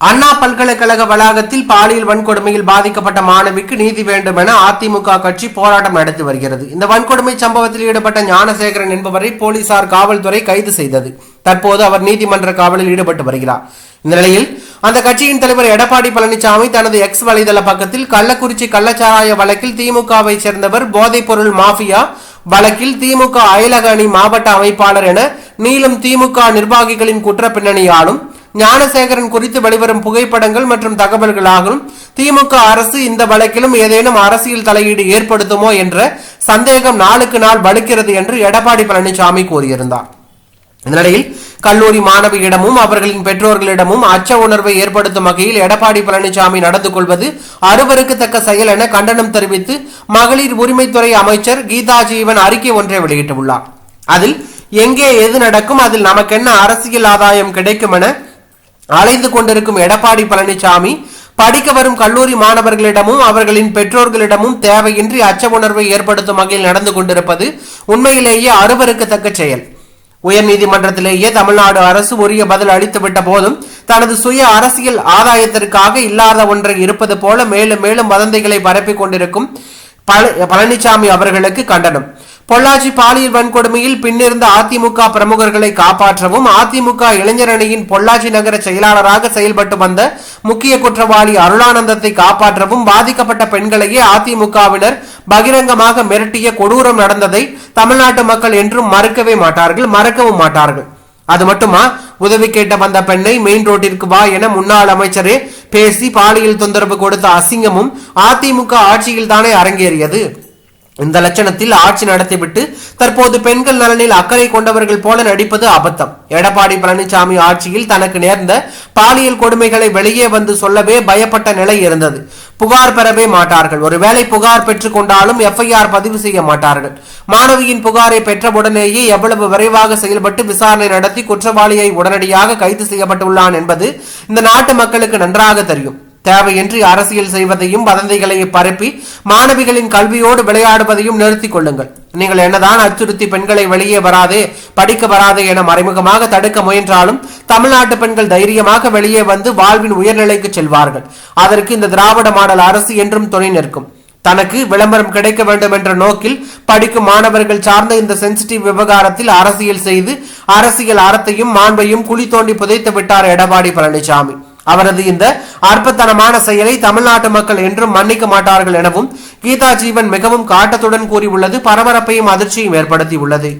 அண்ணா பல்கலைக்கழக வளாகத்தில் பாலியல் வன்கொடுமையில் பாதிக்கப்பட்ட மாணவிக்கு நீதி வேண்டும் என அதிமுக கட்சி போராட்டம் நடத்தி வருகிறது. இந்த வன்கொடுமை சம்பவத்தில் ஈடுபட்ட ஞானசேகரன் என்பவரை போலீசார் காவல்துறை கைது செய்தது. தற்போது அவர் நீதிமன்ற காவலில் ஈடுபட்டு வருகிறார். இந்த நிலையில் அந்த கட்சியின் தலைவர் எடப்பாடி பழனிசாமி தனது எக்ஸ் வலைதள பக்கத்தில் கள்ளக்குறிச்சி கள்ளச்சாராய வழக்கில் திமுகவை சேர்ந்தவர் போதைப்பொருள் மாஃபியா வழக்கில் திமுக அயலக அணி மாவட்ட அமைப்பாளர் என நீளும் திமுக நிர்வாகிகளின் குற்ற பின்னணியாலும் ஞானசேகரன் குறித்து வெளிவரும் புகைப்படங்கள் மற்றும் தகவல்களாகும். திமுக அரசு இந்த வழக்கிலும் ஏதேனும் அரசியல் தலையீடு ஏற்படுத்துமோ என்ற சந்தேகம் நாளுக்கு நாள் வலுக்கிறது என்று எடப்பாடி பழனிசாமி கூறியிருந்தார். இந்த நிலையில் கல்லூரி மாணவியிடமும் அவர்களின் பெற்றோர்களிடமும் அச்ச உணர்வை ஏற்படுத்தும் வகையில் எடப்பாடி பழனிசாமி நடந்து கொள்வது அருவருக்கத்தக்க செயல் என கண்டனம் தெரிவித்து மகளிர் உரிமைத்துறை அமைச்சர் கீதா ஜீவன் அறிக்கை ஒன்றை வெளியிட்டுள்ளார். அதில் எங்கே எது நடக்கும் அதில் நமக்கென்ன அரசியல் ஆதாயம் கிடைக்கும் என அலைந்து கொண்டிருக்கும் எடப்பாடி பழனிசாமி படிக்க வரும் கல்லூரி மாணவர்களிடமும் அவர்களின் பெற்றோர்களிடமும் தேவையின்றி அச்ச உணர்வை ஏற்படுத்தும் வகையில் நடந்து கொண்டிருப்பது உண்மையிலேயே அருவருக்கத்தக்க செயல். உயர்நீதிமன்றத்திலேயே தமிழ்நாடு அரசு உரிய பதில் அளித்துவிட்ட போதும் தனது சுய அரசியல் ஆதாயத்திற்காக இல்லாத ஒன்றை இருப்பது போல மேலும் மேலும் வதந்திகளை பரப்பிக் கொண்டிருக்கும் பழனிசாமி அவர்களுக்கு கண்டனம். பொள்ளாச்சி பாலியல் வன்கொடுமையில் பின்னிருந்த அதிமுக பிரமுகர்களை காப்பாற்றவும் அதிமுக இளைஞரணியின் பொள்ளாச்சி நகர செயலாளராக செயல்பட்டு வந்த முக்கிய குற்றவாளி அருளானந்தத்தை காப்பாற்றவும் பாதிக்கப்பட்ட பெண்களையே அதிமுகவினர் பகிரங்கமாக மிரட்டிய கொடூரம் நடந்ததை தமிழ்நாட்டு மக்கள் என்றும் மறுக்கவே மாட்டார்கள் மறக்கவும் மாட்டார்கள். அது மட்டுமா? உதவி கேட்ட வந்த பெண்ணை மெயின் ரோட்டிற்கு வா என முன்னாள் அமைச்சரே பேசி பாலியல் தொந்தரவு கொடுத்த அசிங்கமும் அதிமுக ஆட்சியில் தானே அரங்கேறியது? இந்த லட்சணத்தில் ஆட்சி நடத்திவிட்டு தற்போது பெண்கள் நலனில் அக்கறை கொண்டவர்கள் போல நடிப்பது அபத்தம். எடப்பாடி பழனிசாமி ஆட்சியில் தனக்கு நேர்ந்த பாலியல் கொடுமைகளை வெளியே வந்து சொல்லவே பயப்பட்ட நிலை இருந்தது. புகார் பெறவே மாட்டார்கள். ஒருவேளை புகார் பெற்றுக் கொண்டாலும் எஃப்ஐஆர் பதிவு செய்ய மாட்டார்கள். மாணவியின் புகாரை பெற்றவுடனேயே எவ்வளவு விரைவாக செயல்பட்டு விசாரணை நடத்தி குற்றவாளியை உடனடியாக கைது செய்யப்பட்டுள்ளான் என்பது இந்த நாட்டு மக்களுக்கு நன்றாக தெரியும். தேவையின்றி அரசியல் செய்வதையும் வதந்திகளை பரப்பி மாணவிகளின் கல்வியோடு விளையாடுவதையும் நிறுத்திக் கொள்ளுங்கள். நீங்கள் என்னதான் அச்சுறுத்தி பெண்களை வெளியே வராதே படிக்க வராதே என மறைமுகமாக தடுக்க முயன்றாலும் தமிழ்நாட்டு பெண்கள் தைரியமாக வெளியே வந்து வாழ்வின் உயர்நிலைக்கு செல்வார்கள். அதற்கு இந்த திராவிட மாடல் அரசு என்றும் துணை நிற்கும். தனக்கு விளம்பரம் கிடைக்க வேண்டும் என்ற நோக்கில் படிக்கும் மாணவர்கள் சார்ந்த இந்த சென்சிட்டிவ் விவகாரத்தில் அரசியல் செய்து அரசியல் அறத்தையும் மாண்பையும் குழி தோண்டி புதைத்து விட்டார் எடப்பாடி பழனிசாமி. அவரது இந்த அற்பத்தனமான செயலை தமிழ்நாட்டு மக்கள் என்றும் மன்னிக்க மாட்டார்கள் எனவும் கீதா ஜீவன் மிகவும் காட்டத்துடன் கூறியுள்ளது பரபரப்பையும் அதிர்ச்சியும் ஏற்படுத்தியுள்ளது.